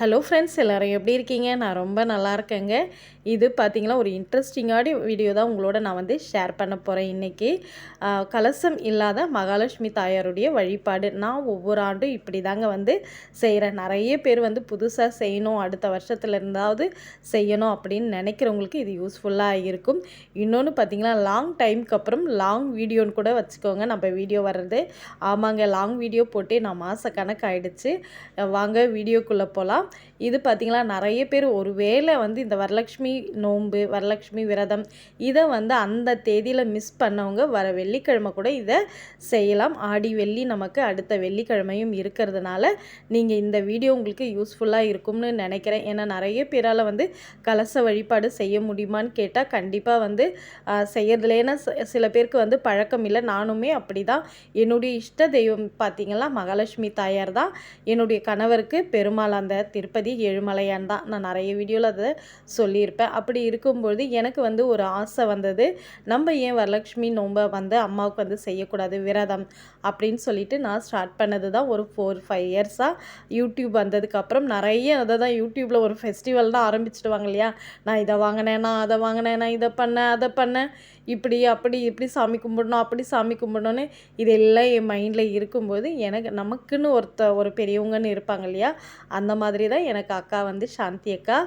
Hello friends எல்லோரும் எப்படி இருக்கீங்க? நான் ரொம்ப நல்லா இருக்கேங்க. இது பார்த்திங்கன்னா ஒரு இன்ட்ரெஸ்டிங்கான வீடியோ தான் உங்களோட நான் வந்து ஷேர் பண்ண போகிறேன் இன்றைக்கி கலசம் இல்லாத மகாலட்சுமி தாயாருடைய வழிபாடு. நான் ஒவ்வொரு ஆண்டும் இப்படி தாங்க வந்து செய்கிறேன் நிறைய பேர் வந்து புதுசாக செய்யணும் அடுத்த வருஷத்துல இருந்தாவது செய்யணும் அப்படின்னு நினைக்கிறவங்களுக்கு இது யூஸ்ஃபுல்லாக இருக்கும். இன்னொன்று பார்த்திங்கன்னா லாங் டைமுக்கு அப்புறம் லாங் வீடியோன்னு கூட வச்சுக்கோங்க. நம்ம வீடியோ வர்றது. ஆமாங்க லாங் வீடியோ போட்டு நான் மாத கணக்கு வாங்க வீடியோக்குள்ளே போகலாம் இது பார்த்திங்களா நிறைய பேர் ஒரு வேளை வந்து இந்த வரலட்சுமி நோன்பு வரலட்சுமி விரதம் இதை வந்து அந்த தேதியில் மிஸ் பண்ணவங்க வர வெள்ளிக்கிழமை கூட இதை செய்யலாம். ஆடி வெள்ளி நமக்கு அடுத்த வெள்ளிக்கிழமையும் இருக்கிறதுனால நீங்கள் இந்த வீடியோ உங்களுக்கு யூஸ்ஃபுல்லாக இருக்கும்னு நினைக்கிறேன். ஏன்னா நிறைய பேரால் வந்து கலச வழிபாடு செய்ய முடியுமான்னு கேட்டால் கண்டிப்பாக வந்து செய்யறதுல ஏன்னா சில பேருக்கு வந்து பழக்கம் இல்லை. நானுமே அப்படி தான் என்னுடைய இஷ்ட தெய்வம் பார்த்திங்கன்னா மகாலட்சுமி தாயார் தான். என்னுடைய கணவருக்கு பெருமாள் அந்த திருப்பதி ஏழுமலையான் தான். நான் நிறைய வீடியோவில் அதை சொல்லியிருப்பேன். அப்படி இருக்கும்பொழுது எனக்கு வந்து ஒரு ஆசை வந்தது. நம்ம ஏன் வரலட்சுமி நோம்பை வந்து அம்மாவுக்கு வந்து செய்யக்கூடாது விரதம் அப்படின்னு சொல்லிட்டு நான் ஸ்டார்ட் பண்ணது தான் ஒரு ஃபோர் ஃபைவ் இயர்ஸாக யூடியூப் வந்ததுக்கப்புறம் நிறைய அதை தான் யூடியூப்பில் ஒரு ஃபெஸ்டிவல் தான் ஆரம்பிச்சிடுவாங்க இல்லையா? நான் இதை வாங்கினேன் நான் அதை வாங்கினேன் நான் இதை பண்ணேன் அதை பண்ணேன். இப்படி அப்படி இப்படி சாமி கும்பிடணும் அப்படி சாமி கும்பிடணும்னு இதெல்லாம் என் மைண்டில் இருக்கும்போது எனக்கு நமக்குன்னு ஒருத்த ஒரு பெரியவங்கன்னு இருப்பாங்க இல்லையா? அந்த மாதிரி தான் எனக்கு அக்கா வந்து சாந்தி அக்கா.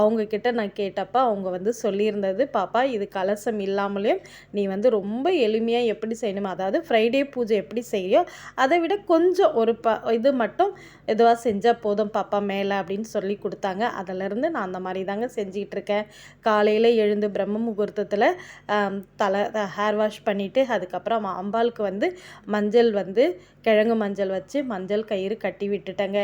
அவங்கக்கிட்ட நான் கேட்டப்போ அவங்க வந்து சொல்லியிருந்தது பாப்பா இது கலசம் இல்லாமலேயும் நீ வந்து ரொம்ப எளிமையாக எப்படி செய்யணும்? அதாவது ஃப்ரைடே பூஜை எப்படி செய்யோ அதை விட கொஞ்சம் ஒரு ப இது மட்டும் எதுவாக செஞ்சால் போதும் பாப்பா மேலே அப்படின்னு சொல்லி கொடுத்தாங்க. அதிலேருந்து நான் அந்த மாதிரி தாங்க செஞ்சிகிட்ருக்கேன் காலையில் எழுந்து பிரம்ம முகூர்த்தத்தில் தலை ஹேர் வாஷ் பண்ணிவிட்டு அதுக்கப்புறம் அம்பாளுக்கு வந்து மஞ்சள் வந்து கிழங்கு மஞ்சள் வச்சு மஞ்சள் கயிறு கட்டி விட்டுட்டேங்க.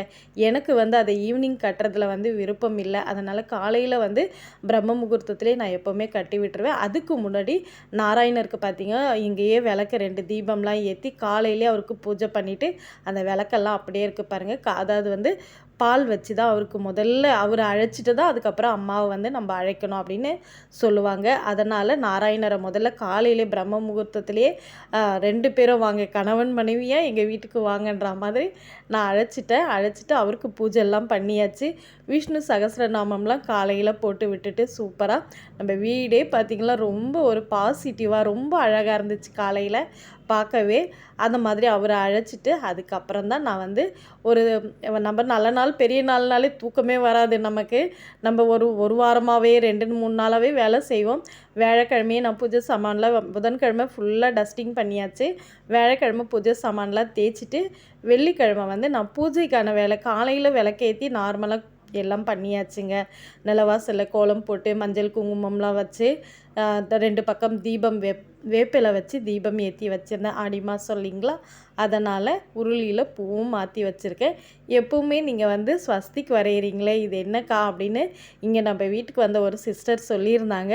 எனக்கு வந்து அதை ஈவினிங் கட்டுறதுல வந்து விருப்பம் இல்லை. அதனால் காலையில் வந்து பிரம்ம முகூர்த்தத்திலே நான் எப்போவுமே கட்டி விட்டுருவேன். அதுக்கு முன்னாடி நாராயணருக்கு பார்த்தீங்க இங்கேயே விளக்கு ரெண்டு தீபம்லாம் ஏற்றி காலையிலே அவருக்கு பூஜை பண்ணிவிட்டு அந்த விளக்கெல்லாம் அப்படியே இருக்குது பாருங்கள் அதாவது வந்து பால் வச்சு தான் அவருக்கு முதல்ல அவரை அழைச்சிட்டு தான் அதுக்கப்புறம் அம்மாவை வந்து நம்ம அழைக்கணும் அப்படின்னு சொல்லுவாங்க. அதனால் நாராயணரை முதல்ல காலையிலே பிரம்ம முகூர்த்தத்திலே ரெண்டு பேரும் வாங்க கணவன் மனைவியாக எங்கள் வீட்டுக்கு வாங்கன்ற மாதிரி நான் அழைச்சிட்டேன். அழைச்சிட்டு அவருக்கு பூஜை எல்லாம் பண்ணியாச்சு. விஷ்ணு சகசிரநாமம்லாம் காலையில் போட்டு விட்டுட்டு சூப்பராக நம்ம வீடே பார்த்திங்கன்னா ரொம்ப ஒரு பாசிட்டிவாக ரொம்ப அழகாக இருந்துச்சு காலையில். பார்க்கவே அந்த மாதிரி அவரை அழைச்சிட்டு அதுக்கப்புறம் தான் நான் வந்து ஒரு நம்ம நல்ல நாள் பெரிய நாள்னாலே தூக்கமே வராது நமக்கு. நம்ம ஒரு ஒரு வாரமாகவே ரெண்டு மூணு நாளாகவே வேலை செய்வோம். வியாழக்கிழமையே நான் பூஜை சாமான்லாம் புதன்கிழமை ஃபுல்லாக டஸ்டிங் பண்ணியாச்சு. வியாழக்கிழமை பூஜை சாமான்லாம் தேய்ச்சிட்டு வெள்ளிக்கிழமை வந்து நான் பூஜைக்கான வேலை காலையில் விளக்கேற்றி நார்மலாக எல்லாம் பண்ணியாச்சுங்க. நிலவாசலில் கோலம் போட்டு மஞ்சள் குங்குமம்லாம் வச்சு ரெண்டு பக்கம் தீபம் வேப் வேப்பிலை வச்சு தீபம் ஏற்றி வச்சுருந்தேன் ஆடி மாதம் இல்லைங்களா அதனால் உருளியில் பூவும் மாற்றி வச்சுருக்கேன். எப்போவுமே நீங்கள் வந்து ஸ்வஸ்திக்கு வரைகிறீங்களே இது என்னக்கா அப்படின்னு இங்கே நம்ம வீட்டுக்கு வந்த ஒரு சிஸ்டர் சொல்லியிருந்தாங்க.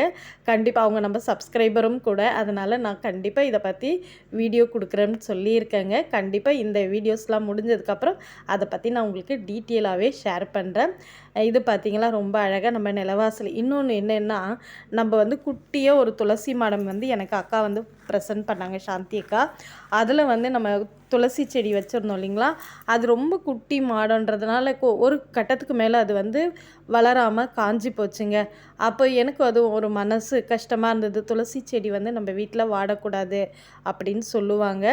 கண்டிப்பாக அவங்க நம்ம சப்ஸ்கிரைபரும் கூட அதனால் நான் கண்டிப்பாக இதை பற்றி வீடியோ கொடுக்குறேன்னு சொல்லியிருக்கேங்க. கண்டிப்பாக இந்த வீடியோஸ்லாம் முடிஞ்சதுக்கப்புறம் அதை பற்றி நான் உங்களுக்கு டீட்டெயிலாகவே ஷேர் பண்ணுறேன் இது பார்த்திங்களா? ரொம்ப அழகாக நம்ம நிலவாசல். இன்னொன்று என்னென்னா நம்ம வந்து குட்டியாக ஒரு துளசி மாடம் வந்து எனக்கு அக்கா வந்து ப்ரெசன்ட் பண்ணாங்க சாந்தி அக்கா. அதில் வந்து நம்ம துளசி செடி வச்சுருந்தோம் இல்லைங்களா? அது ரொம்ப குட்டி மாடன்றதுனால ஒரு கட்டத்துக்கு மேலே அது வந்து வளராமல் காஞ்சி போச்சுங்க. அப்போ எனக்கு அது ஒரு மனசு கஷ்டமாக இருந்தது. துளசி செடி வந்து நம்ம வீட்டில் வாடக்கூடாது அப்படின்னு சொல்லுவாங்க.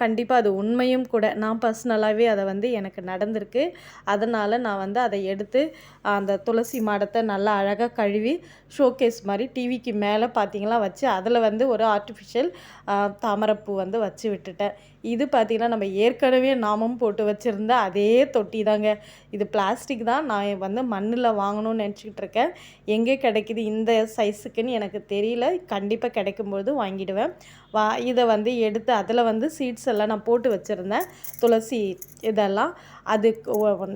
கண்டிப்பாக அது உண்மையும் கூட. நான் பர்சனலாகவே அதை வந்து எனக்கு நடந்திருக்கு. அதனால் நான் வந்து அதை எடுத்து அந்த துளசி மாடத்தை நல்லா அழகாக கழுவி ஷோகேஸ் மாதிரி டிவிக்கு மேலே பார்த்தீங்களா வச்சு அதில் வந்து ஒரு ஆர்டிஃபிஷியல் தாமரைப்பூ வந்து வச்சு விட்டுட்டேன். இது பார்த்திங்கன்னா நம்ம ஏற்கனவே நாமம் போட்டு வச்சுருந்த அதே தொட்டி தாங்க. இது பிளாஸ்டிக் தான். நான் வந்து மண்ணில் வாங்கணும்னு நினச்சிக்கிட்டு இருக்கேன். எங்கே கிடைக்குது இந்த சைஸுக்குன்னு எனக்கு தெரியல. கண்டிப்பாக கிடைக்கும்போது வாங்கிடுவேன். வா இதை வந்து எடுத்து அதில் வந்து சீட்ஸ் எல்லாம் நான் போட்டு வச்சுருந்தேன். துளசி இதெல்லாம். அது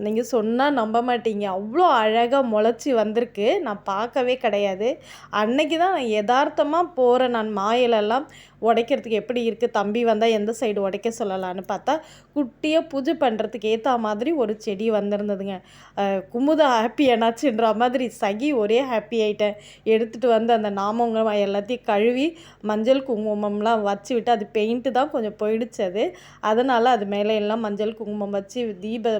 நீங்கள் சொன்னால் நம்ப மாட்டீங்க. அவ்வளோ அழகாக முளைச்சி வந்திருக்கு. நான் பார்க்கவே கிடையாது. அன்னைக்கு தான் யதார்த்தமாக போகிறேன் நான் மாயிலெல்லாம் உடைக்கிறதுக்கு எப்படி இருக்குது தம்பி வந்தால் எந்த சைடு உடைக்க சொல்லலான்னு பார்த்தா குட்டியாக பூஜை பண்ணுறதுக்கு ஏற்ற மாதிரி ஒரு செடி வந்திருந்ததுங்க. குமுதா ஹாப்பி என்னாச்சுன்ற மாதிரி சகி ஒரே ஹாப்பி ஆகிட்டேன் எடுத்துகிட்டு வந்து அந்த நாமங்க எல்லாத்தையும் கழுவி மஞ்சள் குங்குமம்லாம் வச்சு விட்டு அது பெயிண்ட்டு தான் கொஞ்சம் போயிடுச்சு அது. அதனால் அது மேலே எல்லாம் மஞ்சள் குங்குமம் வச்சு தீப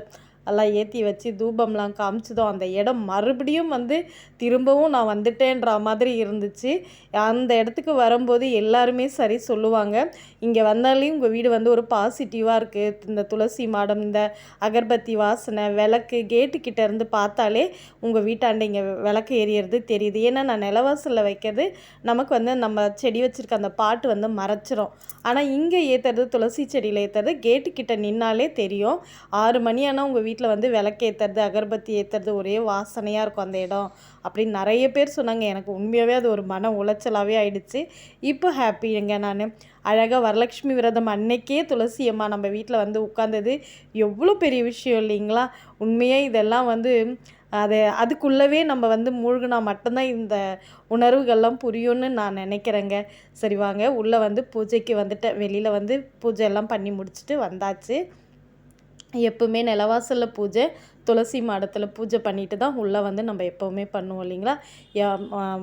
எல்லாம் ஏற்றி வச்சு தூபம்லாம் காமிச்சதும் அந்த இடம் மறுபடியும் வந்து திரும்பவும் நான் வந்துட்டேன்ற மாதிரி இருந்துச்சு. அந்த இடத்துக்கு வரும்போது எல்லாருமே சரி சொல்லுவாங்க. இங்கே வந்தாலே உங்கள் வீடு வந்து ஒரு பாசிட்டிவாக இருக்குது இந்த துளசி மாடம் இந்த அகர்பத்தி வாசனை விளக்கு கேட்டுக்கிட்ட இருந்து பார்த்தாலே உங்கள் வீட்டாண்ட இங்கே விளக்கு எரியறது தெரியுது. ஏன்னா நான் நிலவாசலில் வைக்கிறது நமக்கு வந்து நம்ம செடி வச்சுருக்க அந்த பாட்டு வந்து மறைச்சிரும். ஆனால் இங்கே ஏற்றுறது துளசி செடியில் ஏற்றுறது கேட்டுக்கிட்ட நின்னாலே தெரியும். ஆறு மணி ஆனால் உங்கள் வீட்டில் வந்து விளக்கு ஏற்றுறது அகர்பத்தி ஏற்றுறது ஒரே வாசனையாக இருக்கும் அந்த இடம். அப்படின்னு நிறைய பேர் சொன்னாங்க. எனக்கு உண்மையாகவே அது ஒரு மன உளைச்சலாகவே ஆயிடுச்சு. இப்போ ஹாப்பிங்க நான்? அழகாக வரலட்சுமி விரதம் அன்னைக்கே துளசி அம்மா நம்ம வீட்டில் வந்து உட்காந்தது எவ்வளோ பெரிய விஷயம் இல்லைங்களா? உண்மையாக இதெல்லாம் வந்து அது அதுக்குள்ளவே நம்ம வந்து மூழ்கினா மட்டும்தான் இந்த உணர்வுகள்லாம் புரியும்னு நான் நினைக்கிறேங்க. சரி வாங்க. உள்ளே வந்து பூஜைக்கு வந்துட்டேன். வெளியில் வந்து பூஜை எல்லாம் பண்ணி முடிச்சுட்டு வந்தாச்சு. எப்பவுமே நிலவாசலில் பூஜை. துளசி மாடத்தில் பூஜை பண்ணிட்டு தான் உள்ளே வந்து நம்ம எப்போவுமே பண்ணுவோம் இல்லைங்களா?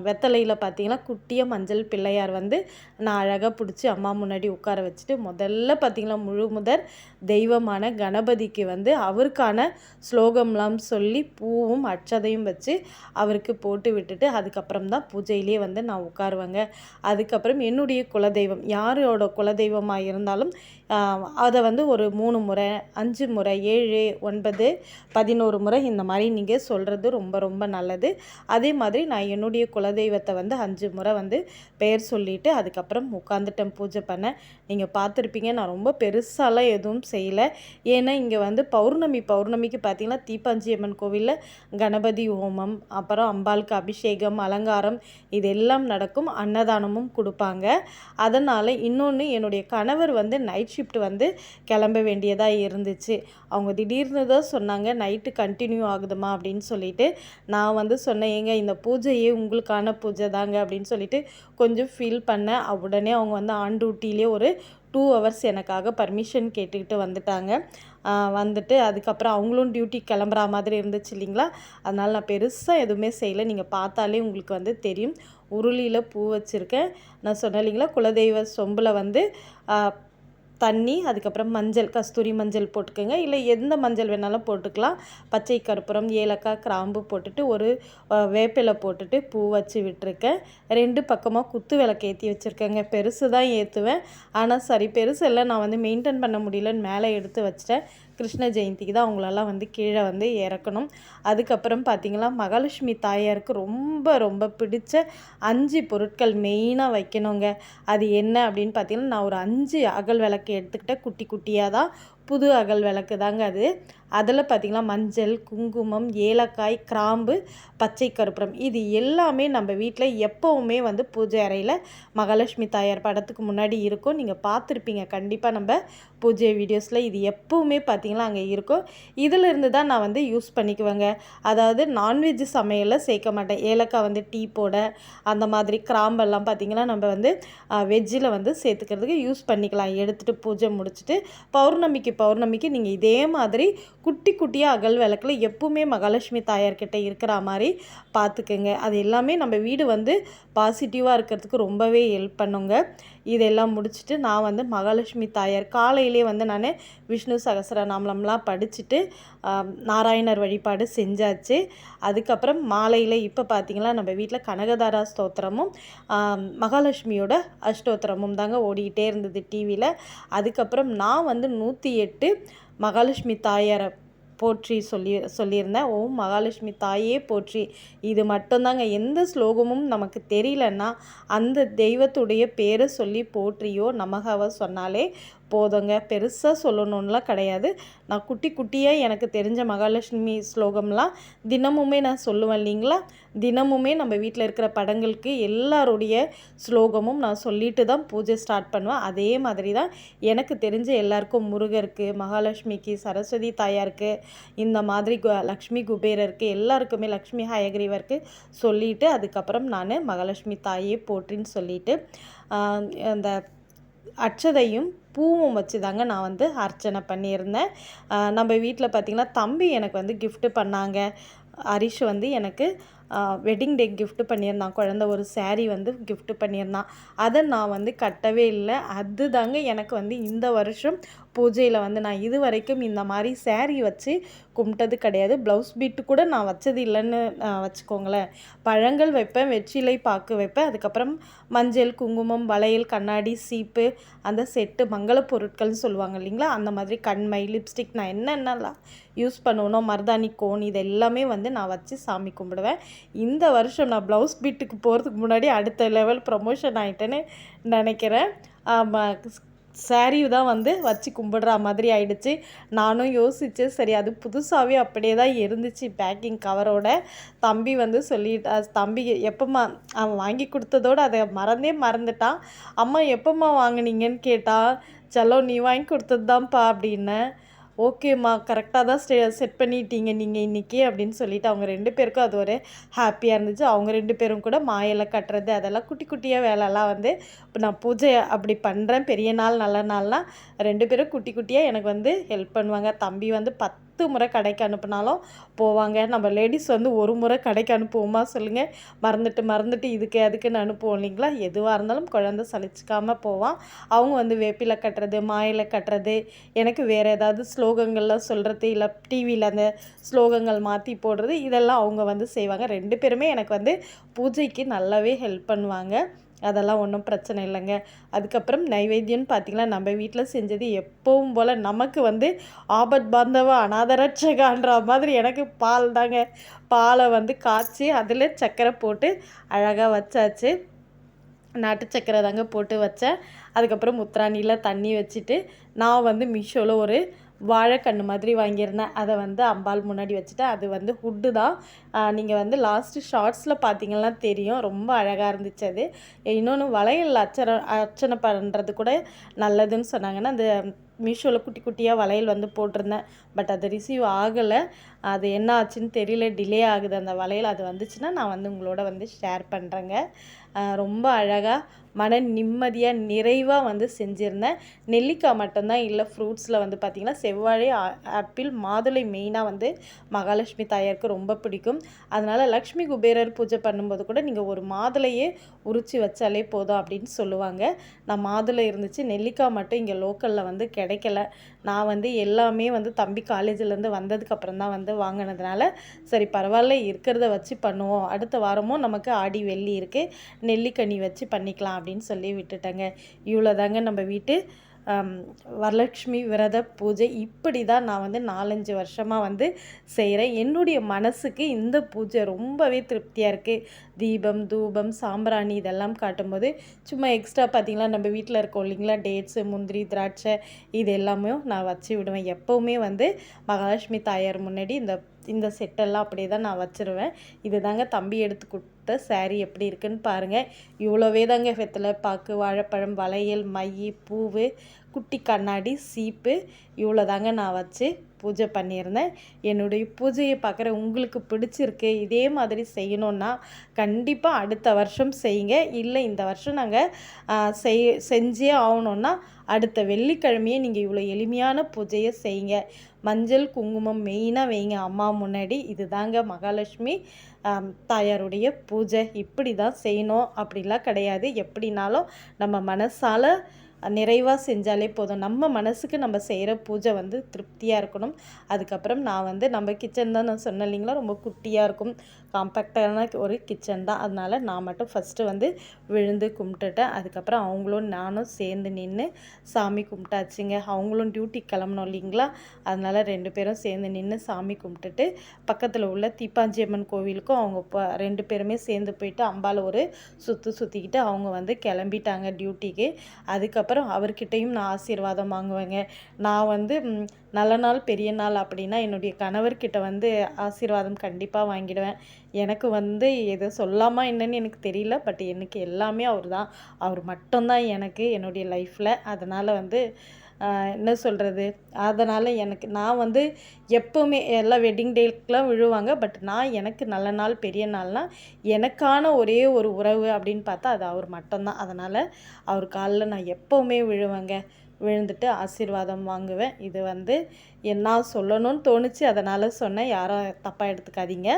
வெத்தலையில் பார்த்தீங்கன்னா குட்டியாக மஞ்சள் பிள்ளையார் வந்து நான் அழகாக பிடிச்சி அம்மா முன்னாடி உட்கார வச்சுட்டு முதல்ல பார்த்திங்கன்னா முழு முதற் தெய்வமான கணபதிக்கு வந்து அவருக்கான ஸ்லோகம்லாம் சொல்லி பூவும் அச்சதையும் வச்சு அவருக்கு போட்டு விட்டுட்டு அதுக்கப்புறம் தான் பூஜையிலே வந்து நான் உட்காருவேங்க. அதுக்கப்புறம் என்னுடைய குலதெய்வம் யாரோட குலதெய்வமாக இருந்தாலும் அதை வந்து ஒரு மூணு முறை அஞ்சு முறை ஏழு ஒன்பது பதினோரு முறை இந்த மாதிரி நீங்கள் சொல்கிறது ரொம்ப ரொம்ப நல்லது. அதே மாதிரி நான் என்னுடைய குலதெய்வத்தை வந்து அஞ்சு முறை வந்து பெயர் சொல்லிவிட்டு அதுக்கப்புறம் உட்காந்துட்டேன் பூஜை பண்ண. நீங்கள் பார்த்துருப்பீங்க நான் ரொம்ப பெருசாலாம் எதுவும் செய்யலை. ஏன்னா இங்கே வந்து பௌர்ணமி பௌர்ணமிக்கு பார்த்தீங்கன்னா தீப்பாஞ்சியம்மன் கோவிலில் கணபதி ஹோமம் அப்புறம் அம்பாளுக்கு அபிஷேகம் அலங்காரம் இதெல்லாம் நடக்கும். அன்னதானமும் கொடுப்பாங்க. அதனால் இன்னொன்று என்னுடைய கணவர் வந்து நைட் ஷிஃப்ட் வந்து கிளம்ப வேண்டியதாக இருந்துச்சு. அவங்க திடீர்னு தான் சொன்னாங்க நைட்டு கண்டினியூ ஆகுதுமா அப்படின்னு சொல்லிட்டு நான் வந்து சொன்னேன் ஏங்க இந்த பூஜையே உங்களுக்கான பூஜை தாங்க அப்படின்னு சொல்லிட்டு கொஞ்சம் ஃபீல் பண்ணேன். உடனே அவங்க வந்து ஆன் டியூட்டிலே ஒரு டூ ஹவர்ஸ் எனக்காக பர்மிஷன் கேட்டுக்கிட்டு வந்துட்டாங்க. வந்துட்டு அதுக்கப்புறம் அவங்களும் டியூட்டி கிளம்புற மாதிரி இருந்துச்சு இல்லைங்களா? அதனால் நான் பெருசாக எதுவுமே செய்யலை. நீங்கள் பார்த்தாலே உங்களுக்கு வந்து தெரியும். உருளியில் பூ வச்சுருக்கேன். நான் சொன்னேன் இல்லைங்களா? குலதெய்வ சொம்பில் வந்து தண்ணி அதுக்கப்புறம் மஞ்சள் கஸ்தூரி மஞ்சள் போட்டுக்கோங்க. இல்லை எந்த மஞ்சள் வேணாலும் போட்டுக்கலாம். பச்சை கற்பூரம் ஏலக்காய் கிராம்பு போட்டுட்டு ஒரு வேப்பிலை போட்டுட்டு பூ வச்சு விட்டுருக்கேன். ரெண்டு பக்கமாக குத்து விளக்கு ஏற்றி வச்சுருக்கேங்க. பெருசு தான் ஏற்றுவேன் ஆனால் சரி பெருசு எல்லாம் நான் வந்து மெயின்டைன் பண்ண முடியலன்னு மேலே எடுத்து வச்சிட்டேன். கிருஷ்ண ஜெயந்திக்கு தான் அவங்களெல்லாம் வந்து கீழே வந்து இறக்கணும். அதுக்கப்புறம் பார்த்திங்கன்னா மகாலட்சுமி தாயாருக்கு ரொம்ப ரொம்ப பிடிச்ச அஞ்சு பொருட்கள் மெயினாக வைக்கணுங்க. அது என்ன அப்படின்னு பார்த்தீங்கன்னா நான் ஒரு அஞ்சு அகல் விளக்கு எடுத்துக்கிட்டேன் குட்டி குட்டியாக தான் புது அகல் விளக்கு தாங்க அது. அதில் பார்த்திங்கன்னா மஞ்சள் குங்குமம் ஏலக்காய் கிராம்பு பச்சை கருப்புரம். இது எல்லாமே நம்ம வீட்டில் எப்போவுமே வந்து பூஜை அறையில் மகாலட்சுமி தாயார் படத்துக்கு முன்னாடி இருக்கும். நீங்கள் பார்த்துருப்பீங்க. கண்டிப்பாக நம்ம பூஜை வீடியோஸில் இது எப்போவுமே பார்த்திங்கன்னா அங்கே இருக்கும். இதிலிருந்து தான் நான் வந்து யூஸ் பண்ணிக்குவேங்க. அதாவது நான்வெஜ் சமையலில் சேர்க்க மாட்டேன். ஏலக்காய் வந்து டீ போட அந்த மாதிரி கிராம்பெல்லாம் பார்த்திங்கன்னா நம்ம வந்து வெஜ்ஜில் வந்து சேர்த்துக்கிறதுக்கு யூஸ் பண்ணிக்கலாம். எடுத்துகிட்டு பூஜை முடிச்சுட்டு பௌர்ணமிக்கு பௌர்ணமிக்கு நீங்கள் இதே மாதிரி குட்டி குட்டியாக அகல் விளக்கில் எப்பவுமே மகாலட்சுமி தாயார்கிட்ட இருக்கிற மாதிரி பார்த்துக்குங்க அது எல்லாமே நம்ம வீடு வந்து பாசிட்டிவாக இருக்கிறதுக்கு ரொம்பவே ஹெல்ப் பண்ணுங்க. இதெல்லாம் முடிச்சுட்டு நான் வந்து மகாலட்சுமி தாயார் காலையிலே வந்து நான் விஷ்ணு சகசரநாமம்லாம் படிச்சுட்டு நாராயணர் வழிபாடு செஞ்சாச்சு. அதுக்கப்புறம் மாலையில் இப்போ பார்த்திங்கன்னா நம்ம வீட்டில் கனகதாரா ஸ்தோத்திரமும் மகாலட்சுமியோட அஷ்டோத்திரமும் தாங்க ஓடிக்கிட்டே இருந்தது டிவியில் அதுக்கப்புறம் நான் வந்து நூற்றி எட்டு மகாலட்சுமி தாயாரை போற்றி சொல்லி சொல்லியிருந்தேன். ஓம் மகாலட்சுமி தாயே போற்றி. இது மட்டும்தாங்க. எந்த ஸ்லோகமும் நமக்கு தெரியலன்னா அந்த தெய்வத்துடைய பேரை சொல்லி போற்றியோ நமகாவை சொன்னாலே போதுங்க. பெருசாக சொல்லணும்லாம் கிடையாது. நான் குட்டி குட்டியாக எனக்கு தெரிஞ்ச மகாலட்சுமி ஸ்லோகம்லாம் தினமுமே நான் சொல்லுவேன் இல்லைங்களா? தினமுமே நம்ம வீட்டில் இருக்கிற படங்களுக்கு எல்லாருடைய ஸ்லோகமும் நான் சொல்லிட்டு தான் பூஜை ஸ்டார்ட் பண்ணுவேன். அதே மாதிரி தான் எனக்கு தெரிஞ்ச எல்லாருக்கும் முருகருக்கு மகாலட்சுமிக்கு சரஸ்வதி தாயாருக்கு இந்த மாதிரி லக்ஷ்மி குபேரருக்கு எல்லாருக்குமே லக்ஷ்மி ஹயக்ரீவருக்கு சொல்லிவிட்டு அதுக்கப்புறம் நான் மகாலட்சுமி தாயே போற்றின்னு சொல்லிவிட்டு அந்த அச்சதையும் பூவும் வச்சு தாங்க நான் வந்து அர்ச்சனை பண்ணியிருந்தேன். நம்ம வீட்டில் பார்த்திங்கன்னா தம்பி எனக்கு வந்து கிஃப்ட்டு பண்ணாங்க. ஹரிஷ் வந்து எனக்கு வெட்டிங் டே கிஃப்ட்டு பண்ணியிருந்தான். குழந்த ஒரு சேரீ வந்து கிஃப்ட்டு பண்ணியிருந்தான். அதை நான் வந்து கட்டவே இல்லை. அது தாங்க எனக்கு வந்து இந்த வருஷம் பூஜையில் வந்து நான் இது வரைக்கும் இந்த மாதிரி சேரீ வச்சு கும்பிட்டது கிடையாது. ப்ளவுஸ் பீட்டு கூட நான் வச்சது இல்லைன்னு வச்சுக்கோங்களேன். பழங்கள் வைப்பேன் வெற்றிலை பாக்கு வைப்பேன். அதுக்கப்புறம் மஞ்சள் குங்குமம் வளையல் கண்ணாடி சீப்பு அந்த செட்டு மங்கள பொருட்கள்னு சொல்லுவாங்க இல்லைங்களா? அந்த மாதிரி கண்மை லிப்ஸ்டிக் நான் என்னென்னலாம் யூஸ் பண்ணணும் மருதாணி கோன் இது எல்லாமே வந்து நான் வச்சு சாமி கும்பிடுவேன். இந்த வருஷம் நான் ப்ளவுஸ் பீட்டுக்கு போகிறதுக்கு முன்னாடி அடுத்த லெவல் ப்ரமோஷன் ஆகிட்டேன்னு நினைக்கிறேன். சாரீ தான் வந்து வச்சு கும்பிடுற மாதிரி ஆயிடுச்சு. நானும் யோசித்தேன் சரி அது புதுசாகவே அப்படியே தான் இருந்துச்சு பேக்கிங் கவரோட தம்பி வந்து சொல்லிட்டா தம்பி எப்போம்மா அவன் வாங்கி கொடுத்ததோடு அதை மறந்தே மறந்துட்டான். அம்மா எப்போம்மா வாங்கினீங்கன்னு கேட்டால் செல்லோ நீ வாங்கி கொடுத்தது தான்ப்பா அப்படின்னு. ஓகேம்மா கரெக்டாக தான் ஸ்டே செட் பண்ணிட்டீங்க நீங்கள் இன்றைக்கி அப்படின்னு சொல்லிட்டு அவங்க ரெண்டு பேருக்கும் அது ஒரு ஹாப்பியாக இருந்துச்சு. அவங்க ரெண்டு பேரும் கூட மாயலை கட்டுறது அதெல்லாம் குட்டி குட்டியாக வேலைலாம் வந்து இப்போ நான் பூஜை அப்படி பண்ணுறேன் பெரிய நாள் நல்ல நாள்லாம் ரெண்டு பேரும் குட்டி குட்டியாக எனக்கு வந்து ஹெல்ப் பண்ணுவாங்க. தம்பி வந்து பத்து பத்து முறை கடைக்கு அனுப்புனாலும் போவாங்க. நம்ம லேடிஸ் வந்து ஒரு முறை கடைக்கு அனுப்புவோமா சொல்லுங்கள் மறந்துட்டு மறந்துட்டு இதுக்கு அதுக்குன்னு அனுப்புவோம் இல்லைங்களா? எதுவாக இருந்தாலும் குழந்த சலிச்சிக்காமல் போவான். அவங்க வந்து வேப்பில கட்டுறது மாயில கட்டுறது எனக்கு வேறு ஏதாவது ஸ்லோகங்கள்லாம் சொல்கிறது இல்லை டிவியில் அந்த ஸ்லோகங்கள் மாற்றி போடுறது இதெல்லாம் அவங்க வந்து செய்வாங்க. ரெண்டு பேருமே எனக்கு வந்து பூஜைக்கு நல்லாவே ஹெல்ப் பண்ணுவாங்க. அதெல்லாம் ஒன்றும் பிரச்சனை இல்லைங்க. அதுக்கப்புறம் நைவேத்தியம்னு பார்த்திங்கன்னா நம்ம வீட்டில் செஞ்சது எப்பவும் போல் நமக்கு வந்து ஆபத் பாந்தவ அநாதரட்சகான்ற மாதிரி எனக்கு பால் தாங்க. பாலை வந்து காய்ச்சி அதில் சர்க்கரை போட்டு அழகாக வச்சாச்சு. நாட்டு சக்கரை தாங்க போட்டு வச்சேன். அதுக்கப்புறம் முத்ராணியில் தண்ணி வச்சுட்டு நான் வந்து மீஷோவில் ஒரு வாழைக்கன்று மாதிரி வாங்கியிருந்தேன். அதை வந்து அம்பாள் முன்னாடி வச்சுட்டேன் அது வந்து ஹுட்டு தான். நீங்கள் வந்து லாஸ்ட்டு ஷார்ட்ஸில் பார்த்தீங்கன்னா தெரியும். ரொம்ப அழகாக இருந்துச்சு அது. இன்னொன்று வளையல் அச்சர அர்ச்சனை பண்ணுறது கூட நல்லதுன்னு சொன்னாங்கன்னா அந்த மீஷோவில் குட்டி குட்டியாக வளையல் வந்து போட்டிருந்தேன். பட் அது ரிசீவ் ஆகலை. அது என்ன ஆச்சுன்னு தெரியல. டிலே ஆகுது அந்த வளையல். அது வந்துச்சுன்னா நான் வந்து உங்களோட வந்து ஷேர் பண்ணுறேங்க ரொம்ப அழகாக மன நிம்மதியாக நிறைவாக வந்து செஞ்சுருந்தேன் நெல்லிக்காய் மட்டும்தான் இல்லை ஃப்ரூட்ஸில் வந்து பார்த்திங்கன்னா செவ்வாழை ஆப்பிள் மாதுளை மெயினாக வந்து மகாலட்சுமி தாயாருக்கு ரொம்ப பிடிக்கும். அதனால் லக்ஷ்மி குபேரர் பூஜை பண்ணும்போது கூட நீங்கள் ஒரு மாதுளையே உரித்து வச்சாலே போதும் அப்படின்னு சொல்லுவாங்க. நான் மாதுளை இருந்துச்சு நெல்லிக்காய் மட்டும் இங்கே லோக்கலில் வந்து கிடைக்கல. நான் வந்து எல்லாமே வந்து தம்பி காலேஜிலேருந்து வந்ததுக்கப்புறம் தான் வந்து வாங்கினதுனால சரி பரவாயில்ல இருக்கிறத வச்சு பண்ணுவோம். அடுத்த வாரமும் நமக்கு ஆடி வெள்ளி இருக்குது நெல்லிக்கனி வச்சு பண்ணிக்கலாம் அப்படின்னு சொல்லி விட்டுட்டேங்க. இவ்வளோ தாங்க நம்ம வீட்டு வரலட்சுமி விரத பூஜை. இப்படி தான் நான் வந்து நாலஞ்சு வருஷமாக வந்து செய்கிறேன் என்னுடைய மனசுக்கு இந்த பூஜை ரொம்பவே திருப்தியாக இருக்குது தீபம் தூபம் சாம்பிராணி இதெல்லாம் காட்டும்போது சும்மா எக்ஸ்ட்ரா பார்த்திங்களா நம்ம வீட்டில் இருக்கோம் இல்லைங்களா டேட்ஸு முந்திரி திராட்சை இது எல்லாமே நான் வச்சு விடுவேன். எப்போவுமே வந்து மகாலட்சுமி தாயார் முன்னாடி இந்த இந்த செட்டெல்லாம் அப்படியே தான் நான் வச்சுருவேன். இது தாங்க தம்பி எடுத்து மொத்த சாரீ எப்படி இருக்குன்னு பாருங்கள் இவ்வளோவே தாங்க வெத்தலை பாக்கு வாழைப்பழம் வளையல் மை பூவு குட்டி கண்ணாடி சீப்பு இவ்வளோ தாங்க நான் வச்சு பூஜை பண்ணியிருந்தேன். என்னுடைய பூஜையை பார்க்குற உங்களுக்கு பிடிச்சிருக்கு இதே மாதிரி செய்யணுன்னா கண்டிப்பாக அடுத்த வருஷம் செய்யுங்க. இல்லை இந்த வருஷம் நாங்கள் செய் செஞ்சே ஆகணுன்னா அடுத்த வெள்ளிக்கிழமையே நீங்கள் இவ்வளோ எளிமையான பூஜையை செய்யுங்க. மஞ்சள் குங்குமம் மெயினாக வைங்க. அம்மா முன்னாடி இது தாங்க மகாலட்சுமி. தாயாருடைய பூஜை இப்படி தான் செய்யணும் அப்படிலாம் கிடையாது. எப்படினாலும் நம்ம மனசால் நிறைவாக செஞ்சாலே போதும். நம்ம மனசுக்கு நம்ம செய்கிற பூஜை வந்து திருப்தியாக இருக்கணும். அதுக்கப்புறம் நான் வந்து நம்ம கிச்சன் தான் நான் சொன்னேன் இல்லைங்களா? ரொம்ப குட்டியாக இருக்கும். காம்பேக்டான ஒரு கிச்சன் தான். அதனால் நான் மட்டும் ஃபஸ்ட்டு வந்து விழுந்து கும்பிட்டுட்டேன். அதுக்கப்புறம் அவங்களும் நானும் சேர்ந்து நின்று சாமி கும்பிட்டாச்சுங்க. அவங்களும் டியூட்டி கிளம்பணும் இல்லைங்களா? அதனால் ரெண்டு பேரும் சேர்ந்து நின்று சாமி கும்பிட்டுட்டு பக்கத்தில் உள்ள தீப்பாஞ்சியம்மன் கோவிலுக்கும் அவங்க ரெண்டு பேருமே சேர்ந்து போயிட்டு அம்பால் ஒரு சுற்று சுற்றிக்கிட்டு அவங்க வந்து கிளம்பிட்டாங்க டியூட்டிக்கு அதுக்கப்புறம் அப்புறம் அவர்கிட்டையும் நான் ஆசீர்வாதம் வாங்குவேங்க. நான் வந்து நல்ல நாள் பெரிய நாள் அப்படின்னா என்னுடைய கணவர்கிட்ட வந்து ஆசீர்வாதம் கண்டிப்பாக வாங்கிடுவேன். எனக்கு வந்து எதை சொல்லாமா என்னன்னு எனக்கு தெரியல. பட் எனக்கு எல்லாமே அவர் தான் அவர் மட்டும்தான் எனக்கு என்னுடைய லைஃப்பில் அதனால் வந்து என்ன சொல்கிறது அதனால் எனக்கு நான் வந்து எப்போவுமே எல்லா வெட்டிங் டேக்கெலாம் விழுவாங்க. பட் நான் எனக்கு நல்ல நாள் பெரிய நாள்னால் எனக்கான ஒரே ஒரு உறவு அப்படின்னு பார்த்தா அது அவர் மட்டும்தான். அதனால் அவர் காலில் நான் எப்போவுமே விழுவேங்க. விழுந்துட்டு ஆசீர்வாதம் வாங்குவேன். இது வந்து என்ன சொல்லணும்னு தோணுச்சு. அதனால் சொன்னேன். யாரும் தப்பாக எடுத்துக்காதீங்க.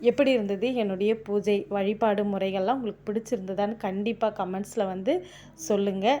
எப்படி இருந்தது என்னுடைய பூஜை? வழிபாடு முறைகள்லாம் உங்களுக்கு பிடிச்சிருந்ததான்னு கண்டிப்பாக கமெண்ட்ஸில் வந்து சொல்லுங்கள்